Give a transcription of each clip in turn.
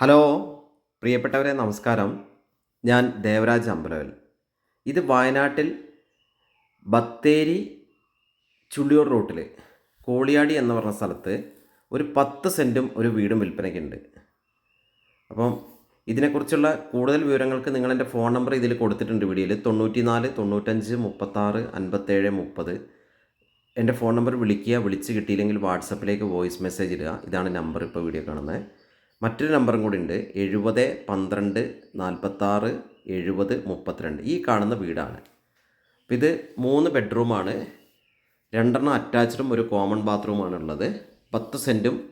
Hello പ്രിയപ്പെട്ടവരെ നമസ്കാരം. ഞാൻ ദേവരാജ് അമ്പലവൽ. ഇത് വയനാട്ടിൽ ബത്തേരി ചുള്ളിയോർ റൂട്ടിൽ കോളിയാടി എന്ന് പറഞ്ഞ സ്ഥലത്ത് ഒരു പത്ത് സെന്റും ഒരു വീടും വിൽപ്പനയ്ക്കുണ്ട്. അപ്പം ഇതിനെക്കുറിച്ചുള്ള കൂടുതൽ വിവരങ്ങൾക്ക് നിങ്ങൾ എന്റെ ഫോൺ നമ്പർ ഇതിൽ കൊടുത്തിട്ടുണ്ട് വീഡിയോയിൽ. തൊണ്ണൂറ്റി നാല് തൊണ്ണൂറ്റഞ്ച് മുപ്പത്താറ് അൻപത്തേഴ് മുപ്പത്. എന്റെ ഫോൺ നമ്പർ വിളിക്കുക വിളിച്ച് കിട്ടിയില്ലെങ്കിൽ വാട്സപ്പിലേക്ക് വോയിസ് മെസ്സേജ് ഇടുക. ഇതാണ് നമ്പർ ഇപ്പോൾ വീഡിയോ കാണുന്നത്. മറ്റൊരു നമ്പറും കൂടി ഉണ്ട്. എഴുപത് പന്ത്രണ്ട് നാൽപ്പത്താറ് എഴുപത് മുപ്പത്തിരണ്ട്. ഈ കാണുന്ന വീടാണ്. ഇത് മൂന്ന് ബെഡ്റൂമാണ്. രണ്ടെണ്ണം അറ്റാച്ച്ഡും ഒരു കോമൺ ബാത്റൂമാണ് ഉള്ളത്. പത്ത് സെന്റും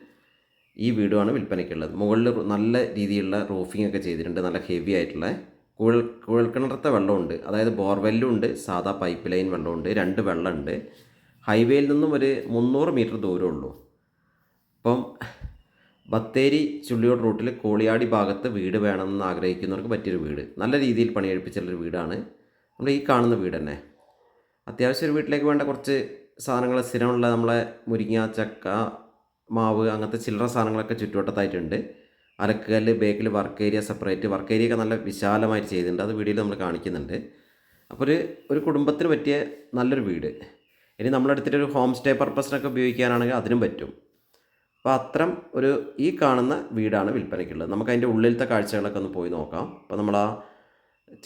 ഈ വീടുമാണ് വിൽപ്പനയ്ക്കുള്ളത്. മുകളിൽ നല്ല രീതിയിലുള്ള റൂഫിംഗ് ഒക്കെ ചെയ്തിട്ടുണ്ട്. നല്ല ഹെവി ആയിട്ടുള്ള. കുഴൽ കുഴൽക്കിണറത്തെ വെള്ളമുണ്ട്. അതായത് ബോർവെല്ലും ഉണ്ട്. സാധാ പൈപ്പ് ലൈൻ വെള്ളമുണ്ട്. രണ്ട് വെള്ളമുണ്ട്. ഹൈവേയിൽ നിന്നും ഒരു മുന്നൂറ് മീറ്റർ ദൂരമുള്ളൂ. അപ്പം ബത്തേരി ചുള്ളിയോട് റൂട്ടിൽ കോളിയാടി ഭാഗത്ത് വീട് വേണമെന്ന് ആഗ്രഹിക്കുന്നവർക്ക് പറ്റിയൊരു വീട്. നല്ല രീതിയിൽ പണിയെടുപ്പിച്ചുള്ളൊരു വീടാണ്. നമ്മൾ ഈ കാണുന്ന വീട് തന്നെ. അത്യാവശ്യം ഒരു വീട്ടിലേക്ക് വേണ്ട കുറച്ച് സാധനങ്ങൾ സ്ഥിരമുള്ള നമ്മളെ മുരിങ്ങ ചക്ക മാവ് അങ്ങനത്തെ ചില്ലറ സാധനങ്ങളൊക്കെ ചുറ്റുവട്ടത്തായിട്ടുണ്ട്. അലക്കുകല്ല് ബേക്കിൽ work area separate. Work area ഒക്കെ നല്ല വിശാലമായിട്ട് ചെയ്തിട്ടുണ്ട്. അത് വീഡിയോയിൽ നമ്മൾ കാണിക്കുന്നുണ്ട്. അപ്പോൾ ഒരു ഒരു കുടുംബത്തിന് പറ്റിയ നല്ലൊരു വീട്. ഇനി നമ്മളെടുത്തിട്ട് ഒരു ഹോം സ്റ്റേ പർപ്പസിനൊക്കെ ഉപയോഗിക്കാനാണെങ്കിൽ അതിനും പറ്റും. അപ്പോൾ അത്തരം ഒരു ഈ കാണുന്ന വീടാണ് വിൽപ്പനയ്ക്കുള്ളത്. നമുക്ക് അതിന്റെ ഉള്ളിലത്തെ കാഴ്ചകളൊക്കെ ഒന്ന് പോയി നോക്കാം. അപ്പോൾ നമ്മൾ ആ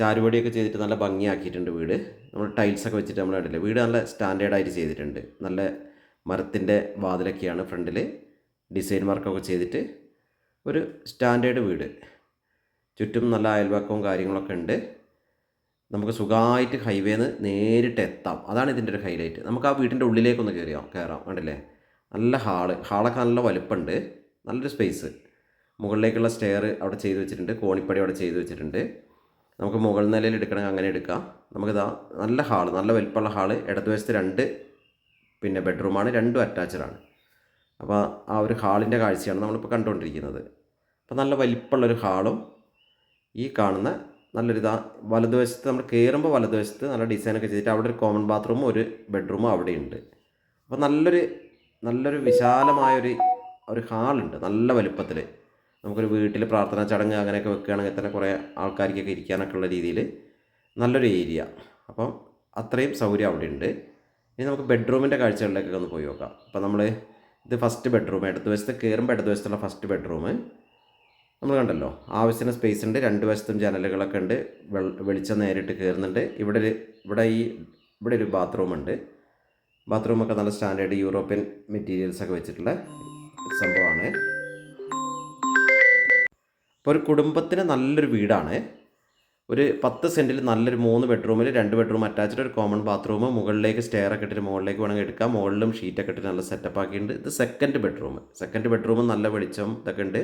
ചാരുപടിയൊക്കെ ചെയ്തിട്ട് നല്ല ഭംഗിയാക്കിയിട്ടുണ്ട് വീട്. നമ്മൾ ടൈൽസൊക്കെ വെച്ചിട്ട് നമ്മൾ ഇടില്ല വീട് നല്ല സ്റ്റാൻഡേർഡായിട്ട് ചെയ്തിട്ടുണ്ട്. നല്ല മരത്തിന്റെ വാതിലൊക്കെയാണ് ഫ്രണ്ടിൽ ഡിസൈൻ വർക്കൊക്കെ ചെയ്തിട്ട് ഒരു സ്റ്റാൻഡേർഡ് വീട്. ചുറ്റും നല്ല അയൽവക്കവും കാര്യങ്ങളൊക്കെ ഉണ്ട്. നമുക്ക് സുഖമായിട്ട് ഹൈവേന്ന് നേരിട്ട് എത്താം. അതാണ് ഇതിന്റെ ഒരു ഹൈലൈറ്റ് നമുക്ക് ആ വീടിന്റെ ഉള്ളിലേക്കൊന്ന് കയറിയാം കയറാം കണ്ടില്ലേ? നല്ല ഹാൾ. ഹാളൊക്കെ നല്ല വലുപ്പമുണ്ട് നല്ലൊരു സ്പേസ് മുകളിലേക്കുള്ള സ്റ്റെയർ അവിടെ ചെയ്ത് വെച്ചിട്ടുണ്ട്. കോണിപ്പടി അവിടെ ചെയ്ത് വെച്ചിട്ടുണ്ട്. നമുക്ക് മുകൾ നിലയിൽ എടുക്കണമെങ്കിൽ അങ്ങനെ എടുക്കാം. നമുക്കിതാ നല്ല ഹാൾ. നല്ല വലിപ്പമുള്ള ഹാൾ. ഇടതുവശത്ത് രണ്ട് പിന്നെ ബെഡ്റൂമാണ് രണ്ടും അറ്റാച്ചഡാണ് അപ്പോൾ ആ ഒരു ഹാളിന്റെ കാഴ്ചയാണ് നമ്മളിപ്പോൾ കണ്ടുകൊണ്ടിരിക്കുന്നത്. അപ്പോൾ നല്ല വലിപ്പമുള്ളൊരു ഹാളും ഈ കാണുന്ന നല്ലൊരു ഇതാ വലതുവശത്ത് നമ്മൾ കയറുമ്പോൾ വലതുവശത്ത് നല്ല ഡിസൈനൊക്കെ ചെയ്തിട്ട് അവിടെ ഒരു കോമൺ ബാത്റൂമും ഒരു ബെഡ്റൂമും അവിടെയുണ്ട്. അപ്പോൾ നല്ലൊരു നല്ലൊരു വിശാലമായൊരു ഒരു ഹാളുണ്ട്. നല്ല വലുപ്പത്തിൽ നമുക്കൊരു വീട്ടിൽ പ്രാർത്ഥനാ ചടങ്ങ് അങ്ങനെയൊക്കെ വെക്കുകയാണെങ്കിൽ തന്നെ കുറേ ആൾക്കാർക്കൊക്കെ ഇരിക്കാനൊക്കെ ഉള്ള രീതിയിൽ നല്ലൊരു ഏരിയ. അപ്പം അത്രയും സൗകര്യം അവിടെ ഉണ്ട് ഇനി നമുക്ക് ബെഡ്റൂമിന്റെ കാഴ്ചകളിലേക്കൊക്കെ ഒന്ന് പോയി നോക്കാം. അപ്പോൾ നമ്മൾ ഇത് ഫസ്റ്റ് ബെഡ്റൂം ഇടതുവശത്ത് കയറുമ്പോൾ ഇടതുവശത്തുള്ള ഫസ്റ്റ് ബെഡ്റൂം നമ്മൾ കണ്ടല്ലോ ആവശ്യത്തിന് സ്പേസ് ഉണ്ട്. രണ്ട് വശത്തും ജനലുകളൊക്കെ ഉണ്ട്. വെളിച്ചം നേരിട്ട് കയറുന്നുണ്ട് ഇവിടെ ഒരു ഇവിടെ ഈ ഇവിടെ ഒരു ബാത്റൂം ഉണ്ട്. ബാത്റൂമൊക്കെ നല്ല സ്റ്റാൻഡേർഡ് യൂറോപ്യൻ മെറ്റീരിയൽസ് ഒക്കെ വെച്ചിട്ടുള്ള സംഭവമാണ്. ഇപ്പോൾ ഒരു കുടുംബത്തിന് നല്ലൊരു വീടാണ്. ഒരു പത്ത് സെന്റിൽ നല്ലൊരു മൂന്ന് ബെഡ്റൂമിൽ രണ്ട് ബെഡ്റൂം അറ്റാച്ച്ഡ് ഒരു കോമൺ ബാത്റൂം മുകളിലേക്ക് സ്റ്റെയർ ഒക്കെ ഇട്ടിട്ട് മുകളിലേക്ക് വേണമെങ്കിൽ എടുക്കാം. മുകളിലും ഷീറ്റൊക്കെ ഇട്ടിട്ട് നല്ല സെറ്റപ്പ് ആക്കിയിട്ടുണ്ട്. ഇത് സെക്കൻഡ് ബെഡ്റൂം സെക്കൻഡ് ബെഡ്റൂം നല്ല വെളിച്ചം ഇതൊക്കെ ഉണ്ട്.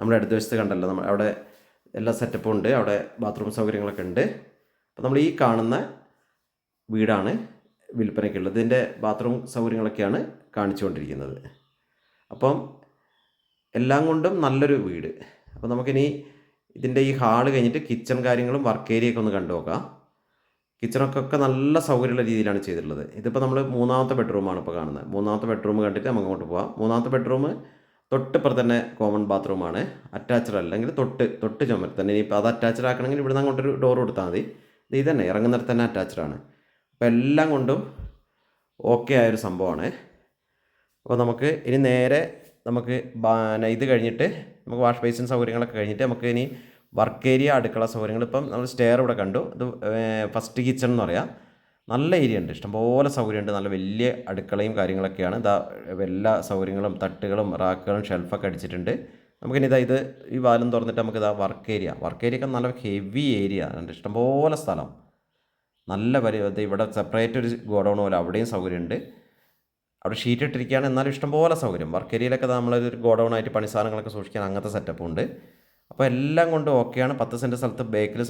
നമ്മുടെ അടുത്ത വശത്ത് കണ്ടല്ലോ നമ്മൾ അവിടെ എല്ലാ സെറ്റപ്പും ഉണ്ട്. അവിടെ ബാത്റൂം സൗകര്യങ്ങളൊക്കെ ഉണ്ട്. അപ്പോൾ നമ്മൾ ഈ കാണുന്ന വീടാണ്. വിൽപ്പനയ്ക്കുള്ളത് ഇതിന്റെ ബാത്റൂം സൗകര്യങ്ങളൊക്കെയാണ് കാണിച്ചുകൊണ്ടിരിക്കുന്നത്. അപ്പം എല്ലാം കൊണ്ടും നല്ലൊരു വീട്. അപ്പോൾ നമുക്കിനി ഇതിന്റെ ഈ ഹാൾ കഴിഞ്ഞിട്ട് കിച്ചൺ കാര്യങ്ങളും വർക്ക് ഏരിയ ഒക്കെ ഒന്ന് കണ്ടു നോക്കാം കിച്ചണൊക്കെ ഒക്കെ നല്ല സൗകര്യമുള്ള രീതിയിലാണ് ചെയ്തിട്ടുള്ളത്. ഇതിപ്പോൾ നമ്മൾ മൂന്നാമത്തെ ബെഡ്റൂമാണ് ഇപ്പോൾ കാണുന്നത്. മൂന്നാമത്തെ ബെഡ്റൂം കണ്ടിട്ട് നമുക്ക് അങ്ങോട്ട് പോവാം. മൂന്നാമത്തെ ബെഡ്റൂം തൊട്ടിപ്പുറത്ത് തന്നെ കോമൺ ബാത്റൂമാണ് അറ്റാച്ച്ഡ് അല്ലെങ്കിൽ തൊട്ട് തൊട്ട് ചുമർ തന്നെ. ഇനിയിപ്പോൾ അത് അറ്റാച്ച്ഡ് ആക്കണമെങ്കിൽ ഇവിടുന്ന് അങ്ങോട്ടൊരു ഡോർ കൊടുത്താൽ മതി. ഇത് തന്നെ ഇറങ്ങുന്നിടത്ത് തന്നെ അറ്റാച്ച്ഡ് ആണ്. അപ്പോൾ എല്ലാം കൊണ്ടും ഓക്കെ ആയൊരു സംഭവമാണ്. അപ്പോൾ നമുക്ക് ഇനി നേരെ നമുക്ക് ഇത് കഴിഞ്ഞിട്ട് നമുക്ക് വാഷ് ബേസിൻ സൗകര്യങ്ങളൊക്കെ കഴിഞ്ഞിട്ട് നമുക്ക് ഇനി വർക്ക് ഏരിയ അടുക്കള സൗകര്യങ്ങൾ. ഇപ്പം നമ്മൾ സ്റ്റെയർ ഇവിടെ കണ്ടു. ഇത് ഫസ്റ്റ് കിച്ചൺ എന്ന് പറയാം. നല്ല ഏരിയ ഉണ്ട്. ഇഷ്ടംപോലെ സൗകര്യമുണ്ട്. നല്ല വലിയ അടുക്കളയും കാര്യങ്ങളൊക്കെയാണ്. ഇതാ എല്ലാ സൗകര്യങ്ങളും തട്ടുകളും റാക്കുകളും ഷെൽഫൊക്കെ അടിച്ചിട്ടുണ്ട്. നമുക്കിനി ഇതാ ഇത് ഈ വാലും തുറന്നിട്ട് നമുക്ക് ഇതാ വർക്ക് ഏരിയ വർക്ക് ഏരിയ ഒക്കെ നല്ല ഹെവി ഏരിയ ഇഷ്ടംപോലെ സ്ഥലം. നല്ല വലിയ ഇവിടെ സെപ്പറേറ്റ് ഒരു ഗോഡൗൺ പോലെ അവിടെയും സൗകര്യമുണ്ട്. അവിടെ ഷീറ്റ് ഇട്ടിരിക്കുകയാണ്. എന്നാലും ഇഷ്ടംപോലെ സൗകര്യം. വർക്ക് ഏരിയയിലൊക്കെ നമ്മളൊരു ഗോഡൗൺ ആയിട്ട് പണി സാധനങ്ങളൊക്കെ സൂക്ഷിക്കാൻ അങ്ങനത്തെ സെറ്റപ്പ് ഉണ്ട്. അപ്പോൾ എല്ലാം കൊണ്ട് ഓക്കെയാണ് പത്ത് സെന്റ് സ്ഥലത്ത് ബേക്കിൽ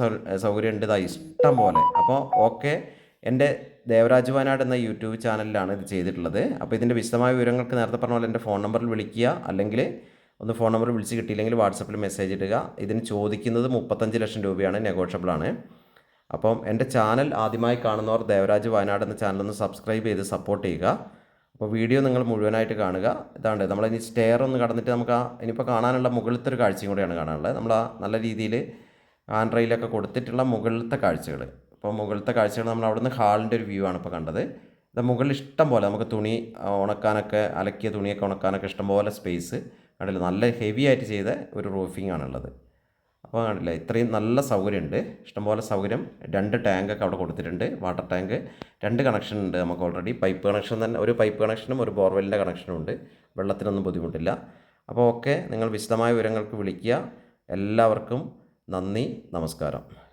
സൗകര്യം ഉണ്ട് ഇതാ ഇഷ്ടം പോലെ. അപ്പോൾ ഓക്കെ എന്റെ ദേവരാജ് വയനാട് എന്ന യൂട്യൂബ് ചാനലിലാണ് ഇത് ചെയ്തിട്ടുള്ളത്. അപ്പോൾ ഇതിന്റെ വിശദമായ വിവരങ്ങൾക്ക് നേരത്തെ പറഞ്ഞ പോലെ എന്റെ ഫോൺ നമ്പറിൽ വിളിക്കുക. അല്ലെങ്കിൽ ഒന്ന് ഫോൺ നമ്പർ വിളിച്ച് കിട്ടിയില്ലെങ്കിൽ വാട്സപ്പിൽ മെസ്സേജ് ഇടുക. ഇതിന് ചോദിക്കുന്നത് മുപ്പത്തഞ്ച് ലക്ഷം രൂപയാണ്. നെഗോഷ്യബിൾ ആണ്. അപ്പം എന്റെ ചാനൽ ആദ്യമായി കാണുന്നവർ ദേവരാജ് വയനാട് എന്ന ചാനൽ ഒന്ന് സബ്സ്ക്രൈബ് ചെയ്ത് സപ്പോർട്ട് ചെയ്യുക. അപ്പോൾ വീഡിയോ നിങ്ങൾ മുഴുവനായിട്ട് കാണുക. ഇതാണ്ട് നമ്മളിനി സ്റ്റെയർ ഒന്ന് കടന്നിട്ട് നമുക്ക് ആ ഇനിയിപ്പോൾ കാണാനുള്ള മുകളിലത്തെ ഒരു കാഴ്ചയും കൂടിയാണ് കാണാനുള്ളത്. നമ്മൾ ആ നല്ല രീതിയിൽ ആൻഡ്രയിലൊക്കെ കൊടുത്തിട്ടുള്ള മുകളിലത്തെ കാഴ്ചകൾ. അപ്പോൾ മുകളിലത്തെ കാഴ്ചകൾ നമ്മൾ അവിടുന്ന് ഹാളിന്റെ ഒരു വ്യൂ ആണ് ഇപ്പോൾ കണ്ടത്. ഇത് മുകളിൽ ഇഷ്ടം പോലെ നമുക്ക് തുണി ഉണക്കാനൊക്കെ അലക്കിയ തുണിയൊക്കെ ഉണക്കാനൊക്കെ ഇഷ്ടം പോലെ സ്പേസ് കണ്ടില്ല? നല്ല ഹെവി ആയിട്ട് ചെയ്ത ഒരു റൂഫിംഗ് ആണുള്ളത്. അപ്പോൾ കണ്ടില്ല ഇത്രയും നല്ല സൗകര്യമുണ്ട്. ഇഷ്ടംപോലെ സൗകര്യം. രണ്ട് ടാങ്കൊക്കെ അവിടെ കൊടുത്തിട്ടുണ്ട്. വാട്ടർ ടാങ്ക് രണ്ട് കണക്ഷൻ ഉണ്ട് നമുക്ക് ഓൾറെഡി പൈപ്പ് കണക്ഷൻ തന്നെ ഒരു പൈപ്പ് കണക്ഷനും ഒരു ബോർവെല്ലിന്റെ കണക്ഷനും ഉണ്ട്. വെള്ളത്തിനൊന്നും ബുദ്ധിമുട്ടില്ല. അപ്പോൾ ഓക്കെ നിങ്ങൾ വിശദമായ വിവരങ്ങൾക്ക് വിളിക്കുക. എല്ലാവർക്കും നന്ദി നമസ്കാരം.